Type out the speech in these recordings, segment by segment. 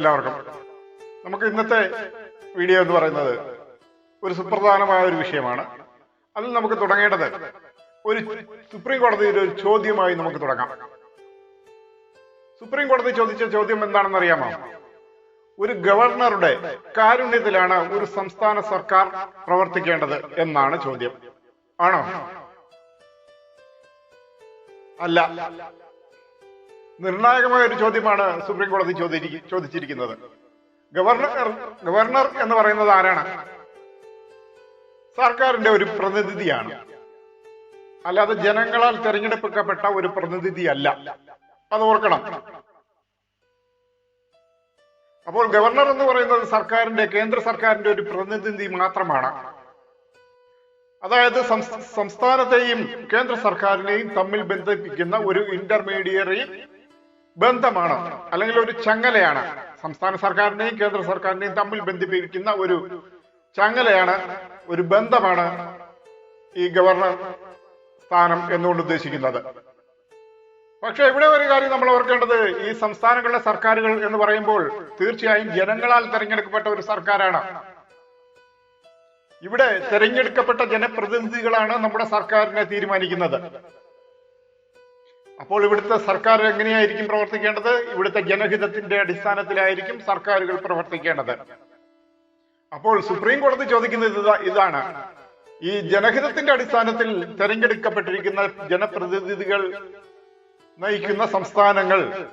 എല്ലാവർക്കും. നമുക്ക് ഇന്നത്തെ വീഡിയോ എന്ന് പറയുന്നത് ഒരു സുപ്രധാനമായ ഒരു വിഷയമാണ്. അതിൽ നമുക്ക് തുടങ്ങേണ്ടത് ഒരു സുപ്രീം കോടതിയിൽ ഒരു ചോദ്യമായി നമുക്ക് തുടങ്ങാം. സുപ്രീം കോടതി ചോദിച്ച ചോദ്യം എന്താണെന്ന് അറിയാമോ? ഒരു ഗവർണറുടെ കാരുണ്യത്തിലാണ് ഒരു സംസ്ഥാന സർക്കാർ പ്രവർത്തിക്കേണ്ടത് എന്നാണ് ചോദ്യം. ആണോ? അല്ല. നിർണായകമായ ഒരു ചോദ്യമാണ് സുപ്രീം കോടതി ചോദിച്ചിരിക്കുന്നത്. ഗവർണർ ഗവർണർ എന്ന് പറയുന്നത് ആരാണ്? സർക്കാരിന്റെ ഒരു പ്രതിനിധിയാണ്. അല്ലാതെ ജനങ്ങളാൽ തെരഞ്ഞെടുപ്പിക്കപ്പെട്ട ഒരു പ്രതിനിധിയല്ല. അത് ഓർക്കണം. അപ്പോൾ ഗവർണർ എന്ന് പറയുന്നത് സർക്കാരിന്റെ കേന്ദ്ര സർക്കാരിന്റെ ഒരു പ്രതിനിധി മാത്രമാണ്. അതായത് സംസ്ഥാനത്തെയും കേന്ദ്ര സർക്കാരിനെയും തമ്മിൽ ബന്ധിപ്പിക്കുന്ന ഒരു ഇന്റർമീഡിയറി ബന്ധമാണ്. അല്ലെങ്കിൽ ഒരു ചങ്ങലയാണ്. സംസ്ഥാന സർക്കാരിനെയും കേന്ദ്ര സർക്കാരിനെയും തമ്മിൽ ബന്ധിപ്പിക്കുന്ന ഒരു ചങ്ങലയാണ് ഒരു ബന്ധമാണ് ഈ ഗവർണർ സ്ഥാനം എന്നുകൊണ്ട് ഉദ്ദേശിക്കുന്നത്. പക്ഷെ ഇവിടെ ഒരു കാര്യം നമ്മൾ ഓർക്കേണ്ടത്. ഈ സംസ്ഥാനങ്ങളിലെ സർക്കാരുകൾ എന്ന് പറയുമ്പോൾ തീർച്ചയായും ജനങ്ങളാൽ തെരഞ്ഞെടുക്കപ്പെട്ട ഒരു സർക്കാരാണ്. ഇവിടെ തെരഞ്ഞെടുക്കപ്പെട്ട ജനപ്രതിനിധികളാണ് നമ്മുടെ സർക്കാരിനെ തീരുമാനിക്കുന്നത്. അപ്പോൾ ഇവിടുത്തെ സർക്കാർ എങ്ങനെയായിരിക്കും പ്രവർത്തിക്കേണ്ടത്? ഇവിടുത്തെ ജനഹിതത്തിന്റെ അടിസ്ഥാനത്തിലായിരിക്കും സർക്കാരുകൾ പ്രവർത്തിക്കേണ്ടത്. അപ്പോൾ സുപ്രീം കോടതി ചോദിക്കുന്നത് ഇതാ- ഇതാണ്. ഈ ജനഹിതത്തിന്റെ അടിസ്ഥാനത്തിൽ തെരഞ്ഞെടുക്കപ്പെട്ടിരിക്കുന്ന ജനപ്രതിനിധികൾ നയിക്കുന്ന സംസ്ഥാനങ്ങൾ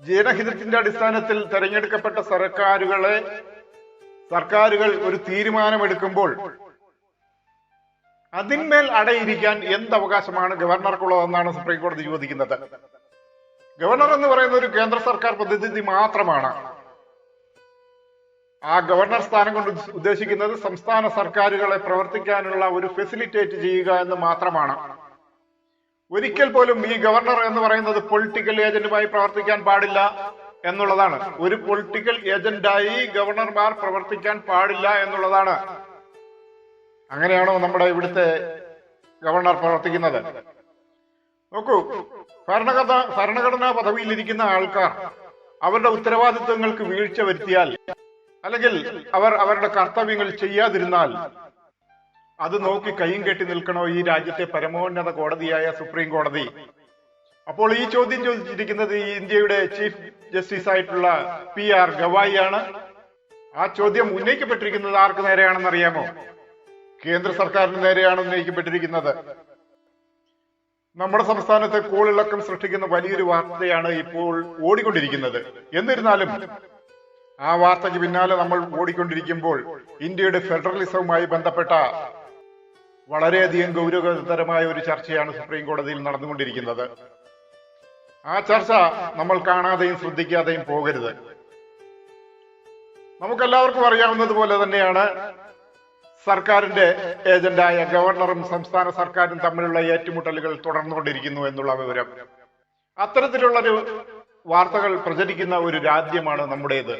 ജനഹിതത്തിന്റെ അടിസ്ഥാനത്തിൽ തെരഞ്ഞെടുക്കപ്പെട്ട സർക്കാരുകളെ സർക്കാരുകൾ ഒരു തീരുമാനമെടുക്കുമ്പോൾ അതിന്മേൽ അടയിരിക്കാൻ എന്ത് അവകാശമാണ് ഗവർണർക്കുള്ളതെന്നാണ് സുപ്രീം കോടതി ചോദിക്കുന്നത്. ഗവർണർ എന്ന് പറയുന്ന ഒരു കേന്ദ്ര സർക്കാർ പ്രതിനിധി മാത്രമാണ്. ആ ഗവർണർ സ്ഥാനം കൊണ്ട് ഉദ്ദേശിക്കുന്നത് സംസ്ഥാന സർക്കാരുകളെ പ്രവർത്തിക്കാനുള്ള ഒരു ഫെസിലിറ്റേറ്റ് ചെയ്യുക എന്ന് മാത്രമാണ്. ഒരിക്കൽ പോലും ഈ ഗവർണർ എന്ന് പറയുന്നത് പൊളിറ്റിക്കൽ ഏജന്റുമായി പ്രവർത്തിക്കാൻ പാടില്ല എന്നുള്ളതാണ്. ഒരു പൊളിറ്റിക്കൽ ഏജന്റായി ഗവർണർമാർ പ്രവർത്തിക്കാൻ പാടില്ല എന്നുള്ളതാണ്. അങ്ങനെയാണോ നമ്മുടെ ഇവിടുത്തെ ഗവർണർ പ്രവർത്തിക്കുന്നത്? നോക്കൂ ഭരണഘടന ഭരണഘടനാ പദവിയിലിരിക്കുന്ന ആൾക്കാർ അവരുടെ ഉത്തരവാദിത്വങ്ങൾക്ക് വീഴ്ച വരുത്തിയാൽ അല്ലെങ്കിൽ അവർ അവരുടെ കർത്തവ്യങ്ങൾ ചെയ്യാതിരുന്നാൽ അത് നോക്കി കൈയും കെട്ടി നിൽക്കണോ ഈ രാജ്യത്തെ പരമോന്നത കോടതിയായ സുപ്രീം കോടതി? അപ്പോൾ ഈ ചോദ്യം ചോദിച്ചിരിക്കുന്നത് ഇന്ത്യയുടെ ചീഫ് ജസ്റ്റിസ് ആയിട്ടുള്ള പി ആർ ഗവായി ആണ് ആ ചോദ്യം ഉന്നയിക്കപ്പെട്ടിരിക്കുന്നത് ആർക്ക് നേരെയാണെന്ന് അറിയാമോ കേന്ദ്ര സർക്കാരിന് നേരെയാണ് ഉന്നയിക്കപ്പെട്ടിരിക്കുന്നത്. നമ്മുടെ സംസ്ഥാനത്തെ കോളിളക്കം സൃഷ്ടിക്കുന്ന വലിയൊരു വാർത്തയാണ് ഇപ്പോൾ ഓടിക്കൊണ്ടിരിക്കുന്നത്. എന്നിരുന്നാലും ആ വാർത്തയ്ക്ക് പിന്നാലെ നമ്മൾ ഓടിക്കൊണ്ടിരിക്കുമ്പോൾ ഇന്ത്യയുടെ ഫെഡറലിസവുമായി ബന്ധപ്പെട്ട വളരെയധികം ഗൗരവതരമായ ഒരു ചർച്ചയാണ് സുപ്രീം കോടതിയിൽ നടന്നുകൊണ്ടിരിക്കുന്നത്. ആ ചർച്ച നമ്മൾ കാണാതെയും ശ്രദ്ധിക്കാതെയും പോകരുത്. നമുക്കെല്ലാവർക്കും അറിയാവുന്നത് പോലെ തന്നെയാണ് സർക്കാരിന്റെ ഏജന്റായ ഗവർണറും സംസ്ഥാന സർക്കാരും തമ്മിലുള്ള ഏറ്റുമുട്ടലുകൾ തുടർന്നുകൊണ്ടിരിക്കുന്നു എന്നുള്ള വിവരം. അത്തരത്തിലുള്ളൊരു വാർത്തകൾ പ്രചരിക്കുന്ന ഒരു രാജ്യമാണ് നമ്മുടേത്.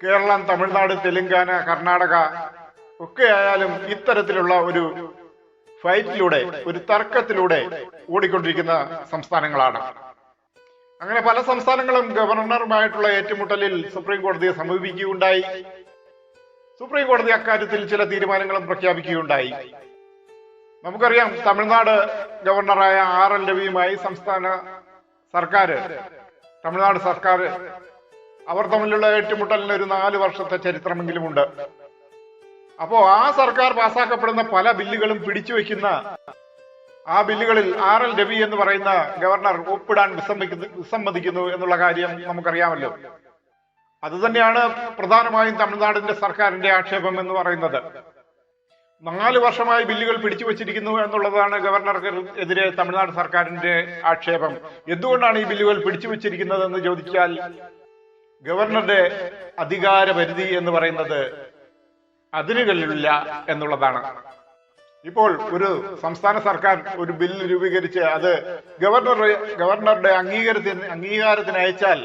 കേരളം തമിഴ്നാട് തെലങ്കാന കർണാടക ഒക്കെ ആയാലും ഇത്തരത്തിലുള്ള ഒരു ഫൈറ്റിലൂടെ ഒരു തർക്കത്തിലൂടെ ഓടിക്കൊണ്ടിരിക്കുന്ന സംസ്ഥാനങ്ങളാണ്. അങ്ങനെ പല സംസ്ഥാനങ്ങളും ഗവർണറുമായിട്ടുള്ള ഏറ്റുമുട്ടലിൽ സുപ്രീം കോടതിയെ സമീപിക്കുകയുണ്ടായി. സുപ്രീം കോടതി അക്കാര്യത്തിൽ ചില തീരുമാനങ്ങളും പ്രഖ്യാപിക്കുകയുണ്ടായി. നമുക്കറിയാം തമിഴ്നാട് ഗവർണറായ ആർ എൽ രവിയുമായി സംസ്ഥാന സർക്കാർ തമിഴ്നാട് സർക്കാർ അവർ തമ്മിലുള്ള ഏറ്റുമുട്ടലിന് ഒരു നാല് വർഷത്തെ ചരിത്രമെങ്കിലും ഉണ്ട് അപ്പോ ആ സർക്കാർ പാസാക്കപ്പെടുന്ന പല ബില്ലുകളും പിടിച്ചു വെക്കുന്ന ആ ബില്ലുകളിൽ ആർ എൽ രവി എന്ന് പറയുന്ന ഗവർണർ ഒപ്പിടാൻ വിസമ്മതിക്കുന്നു വിസമ്മതിക്കുന്നു എന്നുള്ള കാര്യം നമുക്കറിയാമല്ലോ. അത് തന്നെയാണ് പ്രധാനമായും തമിഴ്നാടിന്റെ സർക്കാരിന്റെ ആക്ഷേപം എന്ന് പറയുന്നത്. നാല് വർഷമായി ബില്ലുകൾ പിടിച്ചു വച്ചിരിക്കുന്നു എന്നുള്ളതാണ് ഗവർണർക്ക് എതിരെ തമിഴ്നാട് സർക്കാരിന്റെ ആക്ഷേപം. എന്തുകൊണ്ടാണ് ഈ ബില്ലുകൾ പിടിച്ചു വച്ചിരിക്കുന്നത് എന്ന് ചോദിച്ചാൽ ഗവർണറുടെ അധികാരപരിധി എന്ന് പറയുന്നത് അതിരുകളില്ല എന്നുള്ളതാണ്. ഇപ്പോൾ ഒരു സംസ്ഥാന സർക്കാർ ഒരു ബില്ല് രൂപീകരിച്ച് അത് ഗവർണർ ഗവർണറുടെ അംഗീകാരത്തിന് അംഗീകാരത്തിന് അയച്ചാൽ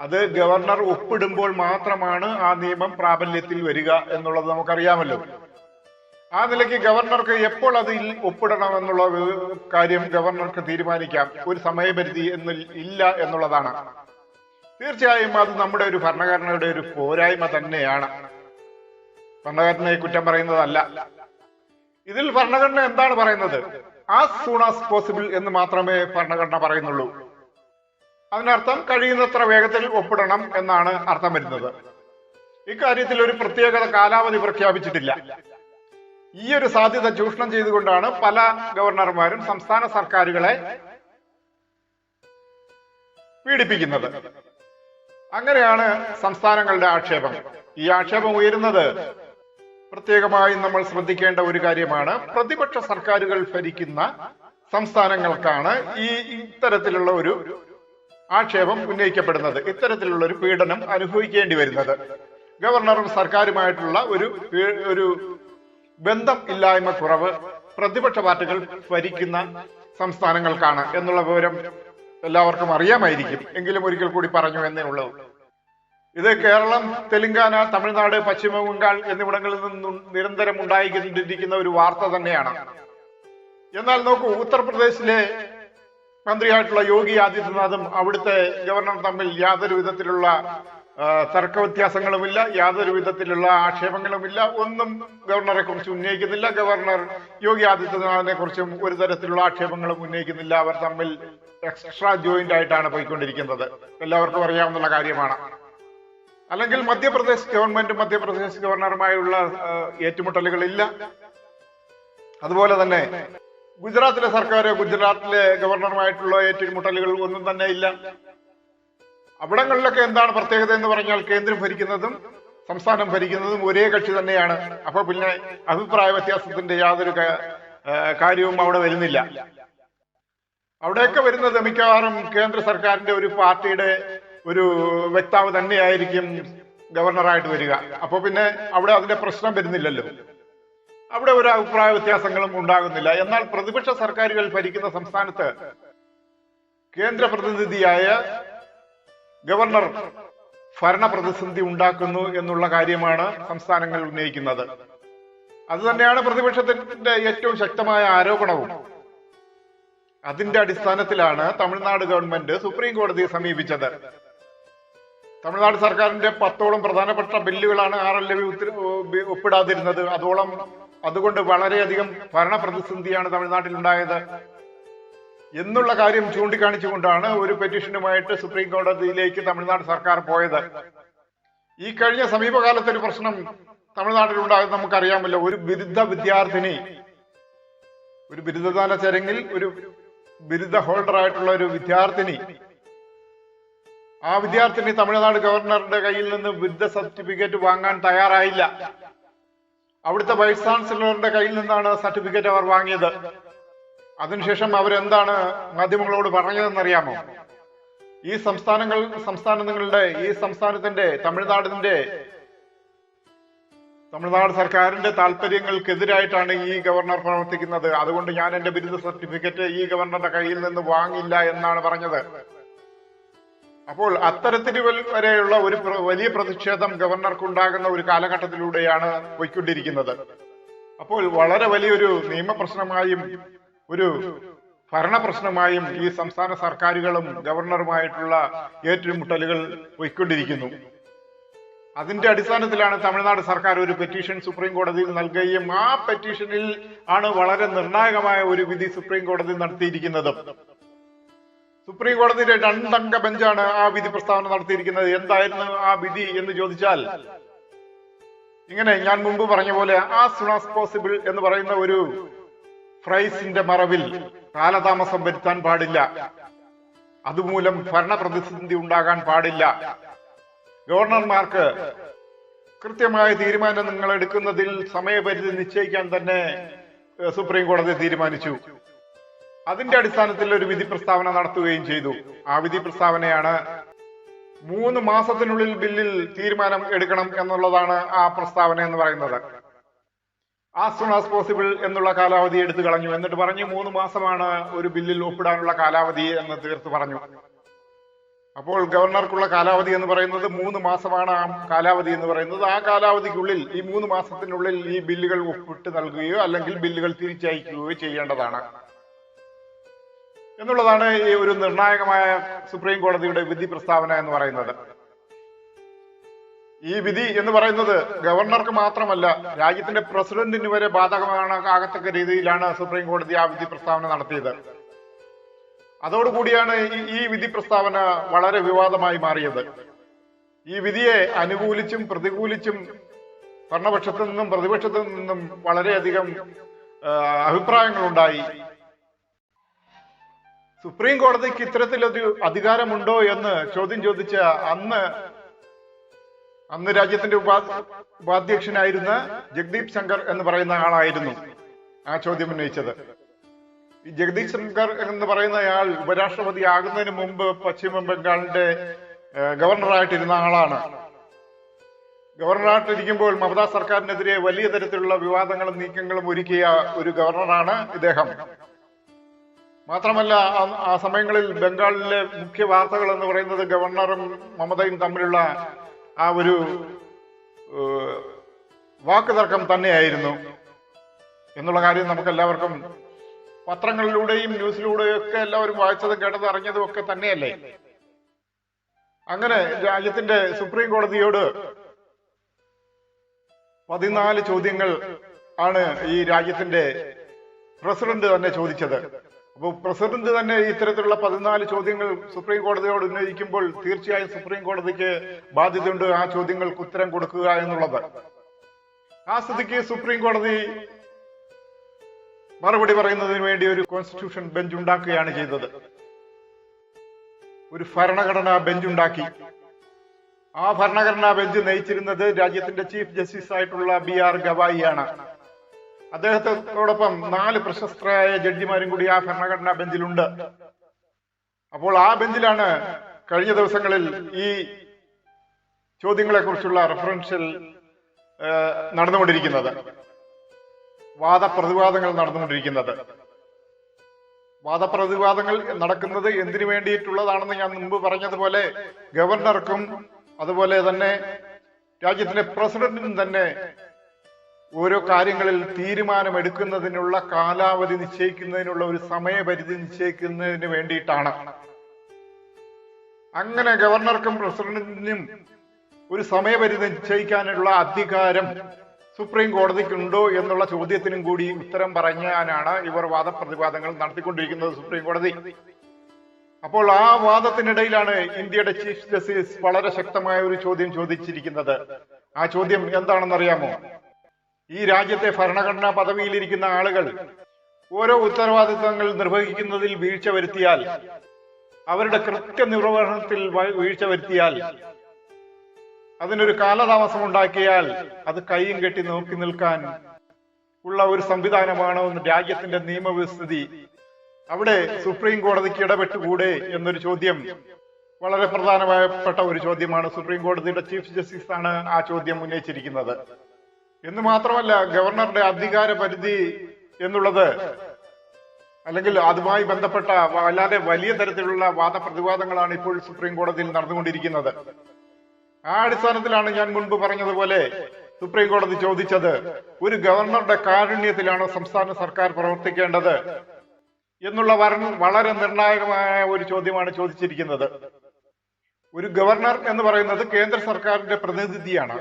അത് ഗവർണർ ഒപ്പിടുമ്പോൾ മാത്രമാണ് ആ നിയമം പ്രാബല്യത്തിൽ വരിക എന്നുള്ളത് നമുക്കറിയാമല്ലോ. ആ നിലയ്ക്ക് ഗവർണർക്ക് എപ്പോൾ അതിൽ ഒപ്പിടണം എന്നുള്ള കാര്യം ഗവർണർക്ക് തീരുമാനിക്കാം. ഒരു സമയപരിധി എന്നിൽ ഇല്ല എന്നുള്ളതാണ്. തീർച്ചയായും അത് നമ്മുടെ ഒരു ഭരണഘടനയുടെ ഒരു പോരായ്മ തന്നെയാണ്. ഭരണഘടനയെ കുറ്റം പറയുന്നതല്ല. ഇതിൽ ഭരണഘടന എന്താണ് പറയുന്നത്? ആസ് സൂൺ ആസ് പോസിബിൾ എന്ന് മാത്രമേ ഭരണഘടന പറയുന്നുള്ളൂ. അതിനർത്ഥം കഴിയുന്നത്ര വേഗത്തിൽ ഒപ്പിടണം എന്നാണ് അർത്ഥം വരുന്നത്. ഇക്കാര്യത്തിൽ ഒരു പ്രത്യേകത കാലാവധി പ്രഖ്യാപിച്ചിട്ടില്ല. ഈ ഒരു സാധ്യത ചൂഷണം ചെയ്തുകൊണ്ടാണ് പല ഗവർണർമാരും സംസ്ഥാന സർക്കാരുകളെ പീഡിപ്പിക്കുന്നത്. അങ്ങനെയാണ് സംസ്ഥാനങ്ങളുടെ ആക്ഷേപം. ഈ ആക്ഷേപം ഉയരുന്നത് പ്രത്യേകമായി നമ്മൾ ശ്രദ്ധിക്കേണ്ട ഒരു കാര്യമാണ്. പ്രതിപക്ഷ സർക്കാരുകൾ ഭരിക്കുന്ന സംസ്ഥാനങ്ങൾക്കാണ് ഈ ഇത്തരത്തിലുള്ള ഒരു ആക്ഷേപം ഉന്നയിക്കപ്പെടുന്നത്. ഇത്തരത്തിലുള്ള ഒരു പീഡനം അനുഭവിക്കേണ്ടി വരുന്നത്. ഗവർണറും സർക്കാരുമായിട്ടുള്ള ഒരു ഒരു ബന്ധം ഇല്ലായ്മ കുറവ് പ്രതിപക്ഷ പാർട്ടികൾ ഭരിക്കുന്ന സംസ്ഥാനങ്ങൾക്കാണ് എന്നുള്ള വിവരം എല്ലാവർക്കും അറിയാമായിരിക്കും. എങ്കിലും ഒരിക്കൽ കൂടി പറഞ്ഞു എന്നേ ഉള്ളൂ. ഇത് കേരളം തെലങ്കാന തമിഴ്നാട് പശ്ചിമ ബംഗാൾ എന്നിവിടങ്ങളിൽ നിന്നും നിരന്തരം ഉണ്ടായിക്കൊണ്ടിരിക്കുന്ന ഒരു വാർത്ത തന്നെയാണ്. എന്നാൽ നോക്കൂ ഉത്തർപ്രദേശിലെ മന്ത്രിയായിട്ടുള്ള യോഗി ആദിത്യനാഥും അവിടുത്തെ ഗവർണർ തമ്മിൽ യാതൊരു വിധത്തിലുള്ള തർക്കവ്യത്യാസങ്ങളുമില്ല തർക്ക വ്യത്യാസങ്ങളുമില്ല യാതൊരു വിധത്തിലുള്ള ആക്ഷേപങ്ങളുമില്ല. ഒന്നും ഗവർണറെ കുറിച്ച് ഉന്നയിക്കുന്നില്ല. ഗവർണർ യോഗി ആദിത്യനാഥിനെ കുറിച്ചും ഒരു തരത്തിലുള്ള ആക്ഷേപങ്ങളും ഉന്നയിക്കുന്നില്ല. അവർ തമ്മിൽ എക്സ്ട്രാ ജോയിന്റ് ആയിട്ടാണ് പോയിക്കൊണ്ടിരിക്കുന്നത്. എല്ലാവർക്കും അറിയാവുന്ന കാര്യമാണ്. അല്ലെങ്കിൽ മധ്യപ്രദേശ് ഗവൺമെന്റും മധ്യപ്രദേശ് ഗവർണറുമായുള്ള ഏറ്റുമുട്ടലുകളില്ല. അതുപോലെ തന്നെ ഗുജറാത്തിലെ സർക്കാർ ഗുജറാത്തിലെ ഗവർണറുമായിട്ടുള്ള ഏറ്റുമുട്ടലുകൾ ഒന്നും തന്നെ ഇല്ല. അവിടങ്ങളിലൊക്കെ എന്താണ് പ്രത്യേകത എന്ന് പറഞ്ഞാൽ കേന്ദ്രം ഭരിക്കുന്നതും സംസ്ഥാനം ഭരിക്കുന്നതും ഒരേ കക്ഷി തന്നെയാണ്. അപ്പൊ പിന്നെ അഭിപ്രായ വ്യത്യാസത്തിന്റെ യാതൊരു കാര്യവും അവിടെ വരുന്നില്ല. അവിടെയൊക്കെ വരുന്നത് മിക്കവാറും കേന്ദ്ര സർക്കാരിന്റെ ഒരു പാർട്ടിയുടെ ഒരു വ്യക്താവ് തന്നെയായിരിക്കും ഗവർണറായിട്ട് വരിക. അപ്പൊ പിന്നെ അവിടെ അതിന്റെ പ്രശ്നം വരുന്നില്ലല്ലോ. അവിടെ ഒരു അഭിപ്രായ വ്യത്യാസങ്ങളും ഉണ്ടാകുന്നില്ല. എന്നാൽ പ്രതിപക്ഷ സർക്കാരുകൾ ഭരിക്കുന്ന സംസ്ഥാനത്ത് കേന്ദ്ര പ്രതിനിധിയായ ഗവർണർ ഭരണ പ്രതിസന്ധി ഉണ്ടാക്കുന്നു എന്നുള്ള കാര്യമാണ് സംസ്ഥാനങ്ങൾ ഉന്നയിക്കുന്നത്. അത് തന്നെയാണ് പ്രതിപക്ഷത്തിന്റെ ഏറ്റവും ശക്തമായ ആരോപണവും. അതിന്റെ അടിസ്ഥാനത്തിലാണ് തമിഴ്നാട് ഗവൺമെന്റ് സുപ്രീം കോടതിയെ സമീപിച്ചത്. തമിഴ്നാട് സർക്കാരിന്റെ പത്തോളം പ്രധാനപ്പെട്ട ബില്ലുകളാണ് ആർ എൽ ഒപ്പിടാതിരുന്നത്. അതോളം അതുകൊണ്ട് വളരെയധികം ഭരണ പ്രതിസന്ധിയാണ് തമിഴ്നാട്ടിൽ ഉണ്ടായത് എന്നുള്ള കാര്യം ചൂണ്ടിക്കാണിച്ചുകൊണ്ടാണ് ഒരു പെറ്റീഷനുമായിട്ട് സുപ്രീം കോടതിയിലേക്ക് തമിഴ്നാട് സർക്കാർ പോയത്. ഈ കഴിഞ്ഞ സമീപകാലത്തെ ഒരു പ്രശ്നം തമിഴ്നാട്ടിൽ ഉണ്ടായത് നമുക്കറിയാമല്ലോ. ഒരു ബിരുദ വിദ്യാർത്ഥിനി ഒരു ബിരുദദാന ചരങ്ങിൽ ഒരു ബിരുദ ഹോൾഡർ ആയിട്ടുള്ള ഒരു വിദ്യാർത്ഥിനി ആ വിദ്യാർത്ഥിനി തമിഴ്നാട് ഗവർണറുടെ കയ്യിൽ നിന്ന് ബിരുദ സർട്ടിഫിക്കറ്റ് വാങ്ങാൻ തയ്യാറായില്ല. അവിടുത്തെ വൈസ് ചാൻസലറുടെ കയ്യിൽ നിന്നാണ് സർട്ടിഫിക്കറ്റ് അവർ വാങ്ങിയത്. അതിനുശേഷം അവരെന്താണ് മാധ്യമങ്ങളോട് പറഞ്ഞതെന്നറിയാമോ? ഈ സംസ്ഥാനങ്ങൾ സംസ്ഥാനങ്ങളുടെ ഈ സംസ്ഥാനത്തിന്റെ തമിഴ്നാടിന്റെ തമിഴ്നാട് സർക്കാരിന്റെ താല്പര്യങ്ങൾക്കെതിരായിട്ടാണ് ഈ ഗവർണർ പ്രവർത്തിക്കുന്നത്. അതുകൊണ്ട് ഞാൻ എന്റെ ബിരുദ സർട്ടിഫിക്കറ്റ് ഈ ഗവർണറുടെ കയ്യിൽ നിന്ന് വാങ്ങില്ല എന്നാണ് പറഞ്ഞത്. അപ്പോൾ അത്തരത്തിൽ വരെയുള്ള ഒരു വലിയ പ്രതിഷേധം ഗവർണർക്കുണ്ടാകുന്ന ഒരു കാലഘട്ടത്തിലൂടെയാണ് പോയിക്കൊണ്ടിരിക്കുന്നത്. അപ്പോൾ വളരെ വലിയൊരു നിയമപ്രശ്നമായും ഒരു ഭരണപ്രശ്നമായും ഈ സംസ്ഥാന സർക്കാരുകളും ഗവർണറുമായിട്ടുള്ള ഏറ്റുമുട്ടലുകൾ പോയിക്കൊണ്ടിരിക്കുന്നു. അതിന്റെ അടിസ്ഥാനത്തിലാണ് തമിഴ്നാട് സർക്കാർ ഒരു പെറ്റീഷൻ സുപ്രീം കോടതിയിൽ നൽകുകയും ആ പെറ്റീഷനിൽ ആണ് വളരെ നിർണായകമായ ഒരു വിധി സുപ്രീം കോടതി നടത്തിയിരിക്കുന്നത്. സുപ്രീം കോടതിയിലെ രണ്ടംഗ ബെഞ്ചാണ് ആ വിധി പ്രസ്താവന നടത്തിയിരിക്കുന്നത്. എന്തായിരുന്നു ആ വിധി എന്ന് ചോദിച്ചാൽ ഇങ്ങനെ ഞാൻ മുമ്പ് പറഞ്ഞ പോലെ ആ സുണാസ് പോസിബിൾ എന്ന് പറയുന്ന ഒരു ഫ്രൈസിന്റെ മറവിൽ കാലതാമസം വരുത്താൻ പാടില്ല. അതുമൂലം ഭരണ പ്രതിസന്ധി ഉണ്ടാകാൻ പാടില്ല. ഗവർണർമാർക്ക് കൃത്യമായ തീരുമാനം നിങ്ങൾ എടുക്കുന്നതിൽ സമയപരിധി നിശ്ചയിക്കാൻ തന്നെ സുപ്രീം കോടതി തീരുമാനിച്ചു. അതിന്റെ അടിസ്ഥാനത്തിൽ ഒരു വിധി പ്രസ്താവന നടത്തുകയും ചെയ്തു. ആ വിധി പ്രസ്താവനയാണ് മൂന്ന് മാസത്തിനുള്ളിൽ ബില്ലിൽ തീരുമാനം എടുക്കണം എന്നുള്ളതാണ് ആ പ്രസ്താവന എന്ന് പറയുന്നത്. ആസ് സൂൺ ആസ് പോസിബിൾ എന്നുള്ള കാലാവധി എടുത്തു കളഞ്ഞു. എന്നിട്ട് പറഞ്ഞു മൂന്ന് മാസമാണ് ഒരു ബില്ലിൽ ഒപ്പിടാനുള്ള കാലാവധി എന്ന് തീർത്ത് പറഞ്ഞു. അപ്പോൾ ഗവർണർക്കുള്ള കാലാവധി എന്ന് പറയുന്നത് മൂന്ന് മാസമാണ് ആ കാലാവധി എന്ന് പറയുന്നത്. ആ കാലാവധിക്കുള്ളിൽ ഈ മൂന്ന് മാസത്തിനുള്ളിൽ ഈ ബില്ലുകൾ ഒപ്പിട്ട് നൽകുകയോ അല്ലെങ്കിൽ ബില്ലുകൾ തിരിച്ചയക്കുകയോ ചെയ്യേണ്ടതാണ്. എന്നുള്ളതാണ് ഈ ഒരു നിർണായകമായ സുപ്രീം കോടതിയുടെ വിധി പ്രസ്താവന എന്ന് പറയുന്നത്. ഈ വിധി എന്ന് പറയുന്നത് ഗവർണർക്ക് മാത്രമല്ല രാജ്യത്തിന്റെ പ്രസിഡന്റിന് വരെ ബാധകമാണ് ആകത്തക്ക രീതിയിലാണ് സുപ്രീം കോടതി ആ വിധി പ്രസ്താവന നടത്തിയത്. അതോടുകൂടിയാണ് ഈ- വിധി പ്രസ്താവന വളരെ വിവാദമായി മാറിയത്. ഈ വിധിയെ അനുകൂലിച്ചും പ്രതികൂലിച്ചും ഭരണപക്ഷത്തു നിന്നും പ്രതിപക്ഷത്തു നിന്നും വളരെയധികം അഭിപ്രായങ്ങളുണ്ടായി. സുപ്രീം കോടതിക്ക് ഇത്തരത്തിലൊരു അധികാരമുണ്ടോ എന്ന് ചോദ്യം ചോദിച്ച അന്ന് അന്ന് രാജ്യത്തിന്റെ ഉപാ ഉപാധ്യക്ഷനായിരുന്ന ജഗദീപ് ശങ്കർ എന്ന് പറയുന്ന ആളായിരുന്നു ആ ചോദ്യം ഉന്നയിച്ചത്. ഈ ജഗദീപ് ശങ്കർ എന്ന് പറയുന്ന ആൾ ഉപരാഷ്ട്രപതി ആകുന്നതിന് മുമ്പ് പശ്ചിമ ബംഗാളിന്റെ ഗവർണറായിട്ടിരുന്ന ആളാണ്. ഗവർണറായിട്ടിരിക്കുമ്പോൾ മമതാ സർക്കാരിനെതിരെ വലിയ തരത്തിലുള്ള വിവാദങ്ങളും നീക്കങ്ങളും ഒരുക്കിയ ഒരു ഗവർണറാണ് ഇദ്ദേഹം. മാത്രമല്ല ആ- സമയങ്ങളിൽ ബംഗാളിലെ മുഖ്യ വാർത്തകൾ എന്ന് പറയുന്നത് ഗവർണറും മമതയും തമ്മിലുള്ള ആ ഒരു വാക്ക് തർക്കം തന്നെയായിരുന്നു. എന്നുള്ള കാര്യം നമുക്ക് എല്ലാവർക്കും പത്രങ്ങളിലൂടെയും ന്യൂസിലൂടെയും ഒക്കെ എല്ലാവരും വായിച്ചതും കേട്ടതും അറിഞ്ഞതും ഒക്കെ തന്നെയല്ലേ? അങ്ങനെ രാജ്യത്തിന്റെ സുപ്രീം കോടതിയോട് പതിനാല് ചോദ്യങ്ങൾ ആണ് ഈ രാജ്യത്തിന്റെ പ്രസിഡന്റ് തന്നെ ചോദിച്ചത്. അപ്പോൾ പ്രസിഡന്റ് തന്നെ ഇത്തരത്തിലുള്ള പതിനാല് ചോദ്യങ്ങൾ സുപ്രീം കോടതിയോട് ഉന്നയിക്കുമ്പോൾ തീർച്ചയായും സുപ്രീം കോടതിക്ക് ബാധ്യതയുണ്ട് ആ ചോദ്യങ്ങൾക്ക് ഉത്തരം കൊടുക്കുക എന്നുള്ളത്. ആ സ്ഥിതിക്ക് സുപ്രീം കോടതി മറുപടി പറയുന്നതിന് വേണ്ടി ഒരു കോൺസ്റ്റിറ്റ്യൂഷൻ ബെഞ്ച് ഉണ്ടാക്കുകയാണ് ചെയ്തത്. ഒരു ഭരണഘടനാ ബെഞ്ച് ഉണ്ടാക്കി. ആ ഭരണഘടനാ ബെഞ്ച് നയിച്ചിരുന്നത് രാജ്യത്തിന്റെ ചീഫ് ജസ്റ്റിസ് ആയിട്ടുള്ള ബി ആർ ഗവായിയാണ് അദ്ദേഹത്തോടൊപ്പം നാല് പ്രശസ്തരായ ജഡ്ജിമാരും കൂടി ആ ഭരണഘടനാ ബെഞ്ചിലുണ്ട്. അപ്പോൾ ആ ബെഞ്ചിലാണ് കഴിഞ്ഞ ദിവസങ്ങളിൽ ഈ ചോദ്യങ്ങളെ കുറിച്ചുള്ള റെഫറൻഷ്യൽ നടന്നുകൊണ്ടിരിക്കുന്നത്. വാദപ്രതിവാദങ്ങൾ നടന്നുകൊണ്ടിരിക്കുന്നത്. വാദപ്രതിവാദങ്ങൾ നടക്കുന്നത് എന്തിനു വേണ്ടിയിട്ടുള്ളതാണെന്ന് ഞാൻ മുമ്പ് പറഞ്ഞതുപോലെ ഗവർണർക്കും അതുപോലെ തന്നെ രാജ്യത്തിന്റെ പ്രസിഡന്റിനും തന്നെ ഓരോ കാര്യങ്ങളിൽ തീരുമാനമെടുക്കുന്നതിനുള്ള കാലാവധി നിശ്ചയിക്കുന്നതിനുള്ള ഒരു സമയപരിധി നിശ്ചയിക്കുന്നതിന് വേണ്ടിയിട്ടാണ്. അങ്ങനെ ഗവർണർക്കും പ്രസിഡന്റിനും ഒരു സമയപരിധി നിശ്ചയിക്കാനുള്ള അധികാരം സുപ്രീം കോടതിക്കുണ്ടോ എന്നുള്ള ചോദ്യത്തിനും കൂടി ഉത്തരം പറഞ്ഞാനാണ് ഇവർ വാദപ്രതിവാദങ്ങൾ നടത്തിക്കൊണ്ടിരിക്കുന്നത് സുപ്രീം കോടതി. അപ്പോൾ ആ വാദത്തിനിടയിലാണ് ഇന്ത്യയുടെ ചീഫ് ജസ്റ്റിസ് വളരെ ശക്തമായ ഒരു ചോദ്യം ചോദിച്ചിരിക്കുന്നത്. ആ ചോദ്യം എന്താണെന്നറിയാമോ? ഈ രാജ്യത്തെ ഭരണഘടനാ പദവിയിലിരിക്കുന്ന ആളുകൾ ഓരോ ഉത്തരവാദിത്തങ്ങൾ നിർവഹിക്കുന്നതിൽ വീഴ്ച വരുത്തിയാൽ അവരുടെ കൃത്യനിർവഹണത്തിൽ നിർവഹണത്തിൽ വീഴ്ച വരുത്തിയാൽ അതിനൊരു കാലതാമസം ഉണ്ടാക്കിയാൽ അത് കൈയും കെട്ടി നോക്കി നിൽക്കാൻ ഉള്ള ഒരു സംവിധാനമാണോ രാജ്യത്തിന്റെ നിയമവ്യവസ്ഥിതി അവിടെ സുപ്രീം കോടതിക്ക് ഇടപെട്ടുകൂടെ എന്നൊരു ചോദ്യം വളരെ പ്രധാനപ്പെട്ട ഒരു ചോദ്യമാണ്. സുപ്രീം കോടതിയുടെ ചീഫ് ജസ്റ്റിസ് ആണ് ആ ചോദ്യം ഉന്നയിച്ചിരിക്കുന്നത്. എന്ന് മാത്രമല്ല ഗവർണറുടെ അധികാര പരിധി എന്നുള്ളത് അല്ലെങ്കിൽ അതുമായി ബന്ധപ്പെട്ട അല്ലാതെ വലിയ തരത്തിലുള്ള വാദപ്രതിവാദങ്ങളാണ് ഇപ്പോൾ സുപ്രീം കോടതിയിൽ നടന്നുകൊണ്ടിരിക്കുന്നത്. ആ അടിസ്ഥാനത്തിലാണ് ഞാൻ മുൻപ് പറഞ്ഞതുപോലെ സുപ്രീം കോടതി ചോദിച്ചത് ഒരു ഗവർണറുടെ കാരുണ്യത്തിലാണ് സംസ്ഥാന സർക്കാർ പ്രവർത്തിക്കേണ്ടത് എന്നുള്ള വളരെ നിർണായകമായ ഒരു ചോദ്യമാണ് ചോദിച്ചിരിക്കുന്നത്. ഒരു ഗവർണർ എന്ന് പറയുന്നത് കേന്ദ്ര സർക്കാരിന്റെ പ്രതിനിധിയാണ്.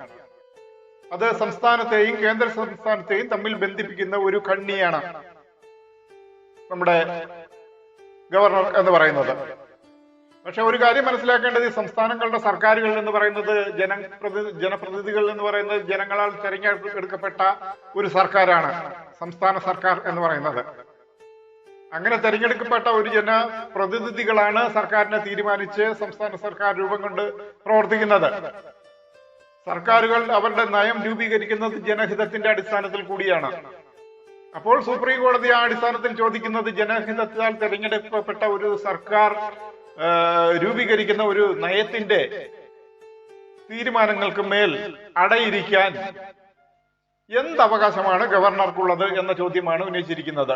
അത് സംസ്ഥാനത്തെയും കേന്ദ്ര സംസ്ഥാനത്തെയും തമ്മിൽ ബന്ധിപ്പിക്കുന്ന ഒരു കണ്ണിയാണ് നമ്മുടെ ഗവർണർ എന്ന് പറയുന്നത്. പക്ഷെ ഒരു കാര്യം മനസ്സിലാക്കേണ്ടത് ഈ സംസ്ഥാനങ്ങളുടെ സർക്കാരുകൾ എന്ന് പറയുന്നത് ജനപ്രതി ജനപ്രതിനിധികൾ എന്ന് പറയുന്നത് ജനങ്ങളാൽ തെരഞ്ഞെടുക്കപ്പെട്ട ഒരു സർക്കാരാണ് സംസ്ഥാന സർക്കാർ എന്ന് പറയുന്നത്. അങ്ങനെ തെരഞ്ഞെടുക്കപ്പെട്ട ഒരു ജനപ്രതിനിധികളാണ് സർക്കാരിനെ തീരുമാനിച്ച് സംസ്ഥാന സർക്കാർ രൂപം കൊണ്ട് പ്രവർത്തിക്കുന്നത്. സർക്കാരുകൾ അവരുടെ നയം രൂപീകരിക്കുന്നത് ജനഹിതത്തിന്റെ അടിസ്ഥാനത്തിൽ കൂടിയാണ്. അപ്പോൾ സുപ്രീം കോടതി ആ അടിസ്ഥാനത്തിൽ ചോദിക്കുന്നത് ജനഹിതത്താൽ തെരഞ്ഞെടുക്കപ്പെട്ട ഒരു സർക്കാർ രൂപീകരിക്കുന്ന ഒരു നയത്തിന്റെ തീരുമാനങ്ങൾക്ക് മേൽ അടയിരിക്കാൻ എന്ത് അവകാശമാണ് ഗവർണർക്കുള്ളത് എന്ന ചോദ്യമാണ് ഉന്നയിച്ചിരിക്കുന്നത്.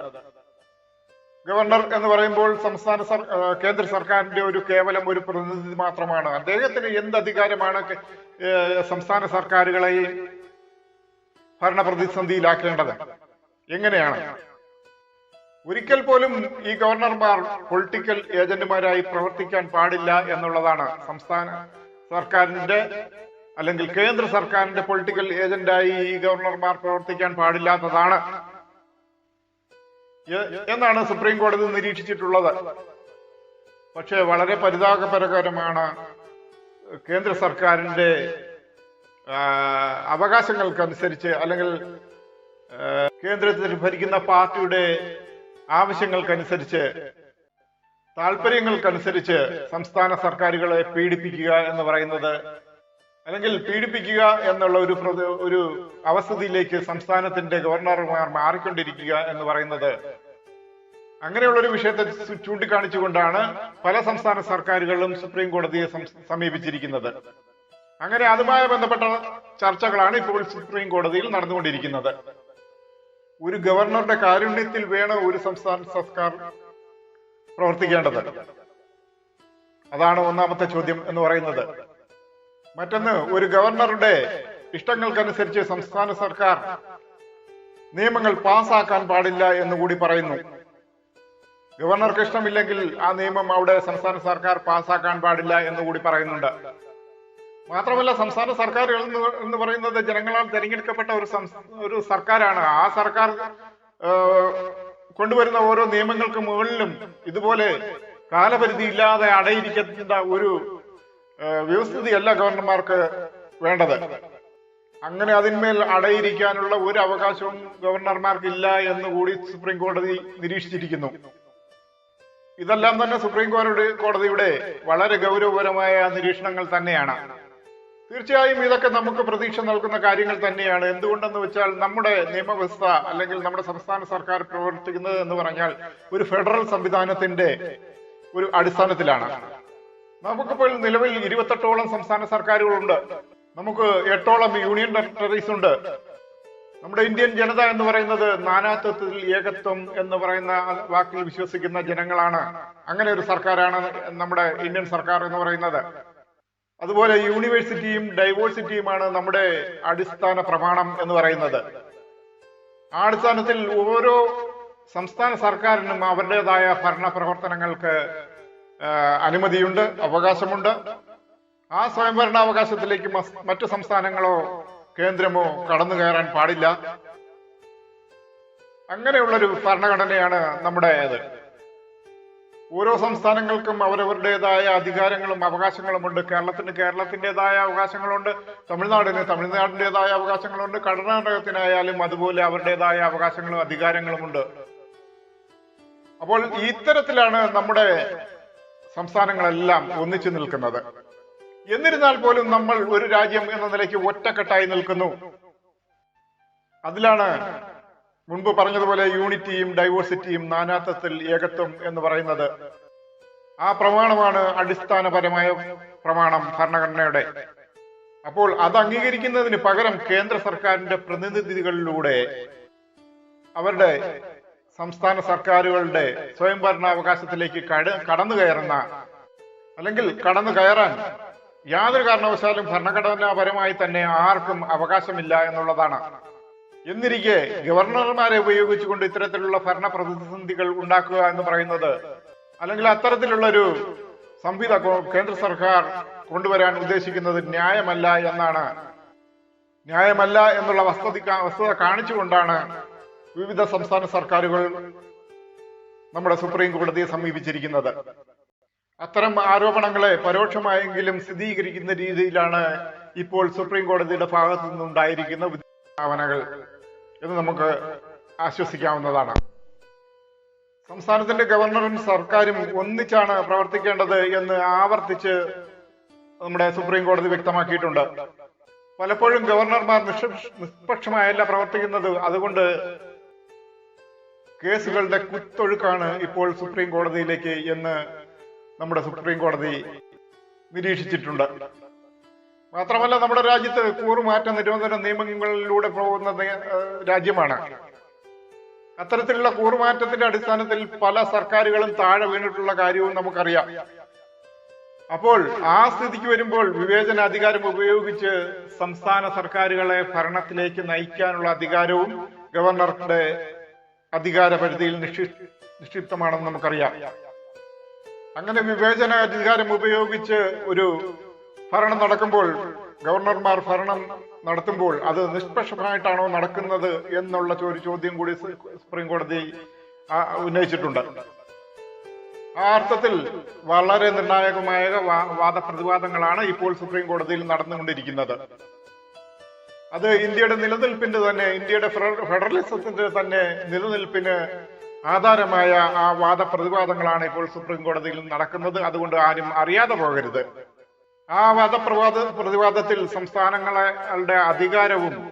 ഗവർണർ എന്ന് പറയുമ്പോൾ സംസ്ഥാന കേന്ദ്ര സർക്കാരിന്റെ ഒരു കേവലം ഒരു പ്രതിനിധി മാത്രമാണ്. അദ്ദേഹത്തിന് എന്ത് അധികാരമാണ് സംസ്ഥാന സർക്കാരുകളെയും ഭരണ പ്രതിസന്ധിയിലാക്കേണ്ടത് എങ്ങനെയാണ്? ഒരിക്കൽ പോലും ഈ ഗവർണർമാർ പൊളിറ്റിക്കൽ ഏജന്റുമാരായി പ്രവർത്തിക്കാൻ പാടില്ല എന്നുള്ളതാണ് സംസ്ഥാന സർക്കാരിന്റെ അല്ലെങ്കിൽ കേന്ദ്ര സർക്കാരിന്റെ പൊളിറ്റിക്കൽ ഏജന്റായി ഈ ഗവർണർമാർ പ്രവർത്തിക്കാൻ പാടില്ലാത്തതാണ് എന്നാണ് സുപ്രീം കോടതി നിരീക്ഷിച്ചിട്ടുള്ളത്. പക്ഷേ വളരെ പരിതാപകരമാണ് കേന്ദ്ര സർക്കാരിന്റെ അവകാശങ്ങൾക്കനുസരിച്ച് അല്ലെങ്കിൽ കേന്ദ്രത്തിൽ ഭരിക്കുന്ന പാർട്ടിയുടെ ആവശ്യങ്ങൾക്കനുസരിച്ച് താല്പര്യങ്ങൾക്കനുസരിച്ച് സംസ്ഥാന സർക്കാരുകളെ പീഡിപ്പിക്കുക എന്ന് പറയുന്നത് അല്ലെങ്കിൽ പീഡിപ്പിക്കുക എന്നുള്ള ഒരു ഒരു അവസ്ഥയിലേക്ക് സംസ്ഥാനത്തിന്റെ ഗവർണർമാർ മാറിക്കൊണ്ടിരിക്കുക എന്ന് പറയുന്നത് അങ്ങനെയുള്ള ഒരു വിഷയത്തെ ചൂണ്ടിക്കാണിച്ചുകൊണ്ടാണ് പല സംസ്ഥാന സർക്കാരുകളും സുപ്രീം കോടതിയെ സമീപിച്ചിരിക്കുന്നത്. അങ്ങനെ അതുമായി ബന്ധപ്പെട്ട ചർച്ചകളാണ് ഇപ്പോൾ സുപ്രീം കോടതിയിൽ നടന്നുകൊണ്ടിരിക്കുന്നത്. ഒരു ഗവർണറുടെ കാരുണ്യത്തിൽ വേണം ഒരു സംസ്ഥാന സർക്കാർ പ്രവർത്തിക്കേണ്ടത്. അതാണ് ഒന്നാമത്തെ ചോദ്യം എന്ന് പറയുന്നത്. മറ്റൊന്ന് ഒരു ഗവർണറുടെ ഇഷ്ടങ്ങൾക്കനുസരിച്ച് സംസ്ഥാന സർക്കാർ നിയമങ്ങൾ പാസാക്കാൻ പാടില്ല എന്ന് കൂടി പറയുന്നു. ഗവർണർക്ക് ഇഷ്ടമില്ലെങ്കിൽ ആ നിയമം അവിടെ സംസ്ഥാന സർക്കാർ പാസ്സാക്കാൻ പാടില്ല എന്ന് കൂടി പറയുന്നുണ്ട്. മാത്രമല്ല സംസ്ഥാന സർക്കാർ എന്ന് പറയുന്നത് ജനങ്ങളാൽ തിരഞ്ഞെടുക്കപ്പെട്ട ഒരു ഒരു സർക്കാരാണ്. ആ സർക്കാർ കൊണ്ടുവരുന്ന ഓരോ നിയമങ്ങൾക്ക് മുകളിലും ഇതുപോലെ കാലപരിധി ഇല്ലാതെ അടയിരിക്കേണ്ട ഒരു വ്യവസ്ഥിതിയല്ല ഗവർണർമാർക്ക് വേണ്ടത്. അങ്ങനെ അതിന്മേൽ അടയിരിക്കാനുള്ള ഒരു അവകാശവും ഗവർണർമാർക്ക് ഇല്ല എന്ന് കൂടി സുപ്രീം കോടതി നിരീക്ഷിച്ചിരിക്കുന്നു. ഇതെല്ലാം തന്നെ സുപ്രീം കോടതി കോടതിയുടെ വളരെ ഗൗരവപരമായ നിരീക്ഷണങ്ങൾ തന്നെയാണ്. തീർച്ചയായും ഇതൊക്കെ നമുക്ക് പ്രതീക്ഷ നൽകുന്ന കാര്യങ്ങൾ തന്നെയാണ്. എന്തുകൊണ്ടെന്ന് വെച്ചാൽ നമ്മുടെ നിയമവ്യവസ്ഥ അല്ലെങ്കിൽ നമ്മുടെ സംസ്ഥാന സർക്കാർ പ്രവർത്തിക്കുന്നത് എന്ന് പറഞ്ഞാൽ ഒരു ഫെഡറൽ സംവിധാനത്തിന്റെ ഒരു അടിസ്ഥാനത്തിലാണ്. നമുക്കിപ്പോൾ നിലവിൽ ഇരുപത്തെട്ടോളം സംസ്ഥാന സർക്കാരുകളുണ്ട്. നമുക്ക് എട്ടോളം യൂണിയൻ ടെറിട്ടറീസ് ഉണ്ട്. നമ്മുടെ ഇന്ത്യൻ ജനത എന്ന് പറയുന്നത് നാനാത്വത്തിൽ ഏകത്വം എന്ന് പറയുന്ന വാക്കിൽ വിശ്വസിക്കുന്ന ജനങ്ങളാണ്. അങ്ങനെ ഒരു സർക്കാരാണ് നമ്മുടെ ഇന്ത്യൻ സർക്കാർ എന്ന് പറയുന്നത്. അതുപോലെ യൂണിവേഴ്സിറ്റിയും ഡൈവേഴ്സിറ്റിയുമാണ് നമ്മുടെ അടിസ്ഥാന പ്രമാണം എന്ന് പറയുന്നത്. ആ അടിസ്ഥാനത്തിൽ ഓരോ സംസ്ഥാന സർക്കാരിനും അവരുടേതായ ഭരണ പ്രവർത്തനങ്ങൾക്ക് അനുമതിയുണ്ട് അവകാശമുണ്ട്. ആ സ്വയംഭരണാവകാശത്തിലേക്ക് മറ്റു സംസ്ഥാനങ്ങളോ കേന്ദ്രമോ കടന്നു കയറാൻ പാടില്ല. അങ്ങനെയുള്ളൊരു ഭരണഘടനയാണ് നമ്മുടേത്. ഓരോ സംസ്ഥാനങ്ങൾക്കും അവരവരുടേതായ അധികാരങ്ങളും അവകാശങ്ങളും ഉണ്ട് കേരളത്തിന് കേരളത്തിന്റെതായ അവകാശങ്ങളുണ്ട്. തമിഴ്നാടിന് തമിഴ്നാടിന്റെതായ അവകാശങ്ങളുണ്ട്. കർണാടകത്തിനായാലും അതുപോലെ അവരുടേതായ അവകാശങ്ങളും അധികാരങ്ങളുമുണ്ട്. അപ്പോൾ ഇത്തരത്തിലാണ് നമ്മുടെ സംസ്ഥാനങ്ങളെല്ലാം ഒന്നിച്ചു നിൽക്കുന്നത്. എന്നിരുന്നാൽ പോലും നമ്മൾ ഒരു രാജ്യം എന്ന നിലയ്ക്ക് ഒറ്റക്കെട്ടായി നിൽക്കുന്നു. അതിലാണ് മുൻപ് പറഞ്ഞതുപോലെ യൂണിറ്റിയും ഡൈവേഴ്സിറ്റിയും നാനാത്വത്തിൽ ഏകത്വം എന്ന് പറയുന്നത്. ആ പ്രമാണമാണ് അടിസ്ഥാനപരമായ പ്രമാണം ഭരണഘടനയുടെ. അപ്പോൾ അത് അംഗീകരിക്കുന്നതിന് പകരം കേന്ദ്ര സർക്കാരിന്റെ പ്രതിനിധികളിലൂടെ അവരുടെ സംസ്ഥാന സർക്കാരുകളുടെ സ്വയംഭരണാവകാശത്തിലേക്ക് കട- കടന്നു കയറുന്ന അല്ലെങ്കിൽ കടന്നു കയറാൻ യാതൊരു കാരണവശാലും ഭരണഘടനാപരമായി തന്നെ ആർക്കും അവകാശമില്ല എന്നുള്ളതാണ്. എന്നിരിക്കെ ഗവർണർമാരെ ഉപയോഗിച്ചുകൊണ്ട് ഇത്തരത്തിലുള്ള ഭരണ പ്രതിസന്ധികൾ ഉണ്ടാക്കുക എന്ന് പറയുന്നത് അല്ലെങ്കിൽ അത്തരത്തിലുള്ള ഒരു സംഹിത കേന്ദ്ര സർക്കാർ കൊണ്ടുവരാൻ ഉദ്ദേശിക്കുന്നത് ന്യായമല്ല എന്നാണ്. ന്യായമല്ല എന്നുള്ള വസ്തുത വസ്തുത കാണിച്ചുകൊണ്ടാണ് വിവിധ സംസ്ഥാന സർക്കാരുകൾ നമ്മുടെ സുപ്രീം കോടതിയെ സമീപിച്ചിരിക്കുന്നത്. അത്തരം ആരോപണങ്ങളെ പരോക്ഷമായെങ്കിലും സ്ഥിരീകരിക്കുന്ന രീതിയിലാണ് ഇപ്പോൾ സുപ്രീം കോടതിയുടെ ഭാഗത്തു നിന്നുണ്ടായിരിക്കുന്ന ഭാവനകൾ എന്ന് നമുക്ക് ആശ്വസിക്കാവുന്നതാണ്. സംസ്ഥാനത്തിന്റെ ഗവർണറും സർക്കാരും ഒന്നിച്ചാണ് പ്രവർത്തിക്കേണ്ടത് എന്ന് ആവർത്തിച്ച് നമ്മുടെ സുപ്രീം കോടതി വ്യക്തമാക്കിയിട്ടുണ്ട്. പലപ്പോഴും ഗവർണർമാർ നിഷ്പക്ഷ- നിഷ്പക്ഷമായല്ല പ്രവർത്തിക്കുന്നത്. അതുകൊണ്ട് കേസുകളുടെ കുത്തൊഴുക്കാണ് ഇപ്പോൾ സുപ്രീം കോടതിയിലേക്ക് എന്ന് നമ്മുടെ സുപ്രീം കോടതി നിരീക്ഷിച്ചിട്ടുണ്ട്. മാത്രമല്ല നമ്മുടെ രാജ്യത്ത് കൂറുമാറ്റ നിരോധന നിയമങ്ങളിലൂടെ പോകുന്ന രാജ്യമാണ്. അത്തരത്തിലുള്ള കൂറുമാറ്റത്തിന്റെ അടിസ്ഥാനത്തിൽ പല സർക്കാരുകളും താഴെ വീണിട്ടുള്ള കാര്യവും നമുക്കറിയാം. അപ്പോൾ ആ സ്ഥിതിക്ക് വരുമ്പോൾ വിവേചന അധികാരം ഉപയോഗിച്ച് സംസ്ഥാന സർക്കാരുകളെ ഭരണത്തിലേക്ക് നയിക്കാനുള്ള അധികാരവും ഗവർണറുടെ അധികാര പരിധിയിൽ നിക്ഷി നിക്ഷിപ്തമാണെന്ന് നമുക്കറിയാം. അങ്ങനെ വിവേചന അധികാരം ഉപയോഗിച്ച് ഒരു ഭരണം നടക്കുമ്പോൾ ഗവർണർമാർ ഭരണം നടത്തുമ്പോൾ അത് നിഷ്പക്ഷമായിട്ടാണോ നടക്കുന്നത് എന്നുള്ള ഒരു ചോദ്യം കൂടി സുപ്രീം കോടതി ഉന്നയിച്ചിട്ടുണ്ട്. ആ അർത്ഥത്തിൽ വളരെ നിർണായകമായ വാദപ്രതിവാദങ്ങളാണ് ഇപ്പോൾ സുപ്രീം കോടതിയിൽ നടന്നുകൊണ്ടിരിക്കുന്നത്. അത് ഇന്ത്യയുടെ നിലനിൽപ്പിന്റെ തന്നെ ഇന്ത്യയുടെ ഫെഡറലിസത്തിന്റെ തന്നെ നിലനിൽപ്പിന് ആധാരമായ ആ വാദപ്രതിവാദങ്ങളാണ് ഇപ്പോൾ സുപ്രീം കോടതിയിൽ നടക്കുന്നത്. അതുകൊണ്ട് ആരും അറിയാതെ പോകരുത്. ആ വാദപ്രവാദ പ്രതിവാദത്തിൽ സംസ്ഥാനങ്ങളുടെ അധികാരവും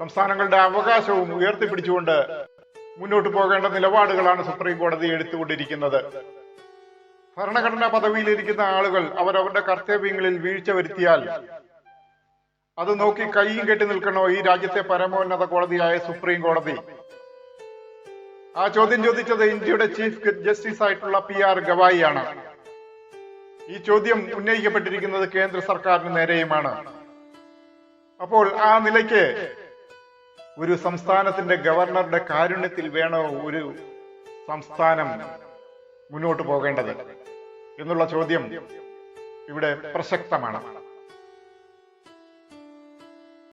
സംസ്ഥാനങ്ങളുടെ അവകാശവും ഉയർത്തിപ്പിടിച്ചുകൊണ്ട് മുന്നോട്ട് പോകേണ്ട നിലപാടുകളാണ് സുപ്രീം കോടതി എടുത്തുകൊണ്ടിരിക്കുന്നത്. ഭരണഘടനാ പദവിയിലിരിക്കുന്ന ആളുകൾ അവരവരുടെ കർത്തവ്യങ്ങളിൽ വീഴ്ച വരുത്തിയാൽ അത് നോക്കി കൈയും കെട്ടി നിൽക്കണോ ഈ രാജ്യത്തെ പരമോന്നത കോടതിയായ സുപ്രീം കോടതി? ആ ചോദ്യം ചോദിച്ചത് ഇന്ത്യയുടെ ചീഫ് ജസ്റ്റിസ് ആയിട്ടുള്ള പി ആർ ഗവായിയാണ്. ഈ ചോദ്യം ഉന്നയിക്കപ്പെട്ടിരിക്കുന്നത് കേന്ദ്ര സർക്കാരിന് നേരെയുമാണ്. അപ്പോൾ ആ നിലയ്ക്ക് ഒരു സംസ്ഥാനത്തിന്റെ ഗവർണറുടെ കാരുണ്യത്തിൽ വേണോ ഒരു സംസ്ഥാനം മുന്നോട്ട് പോകേണ്ടത് എന്നുള്ള ചോദ്യം ഇവിടെ പ്രസക്തമാണ്.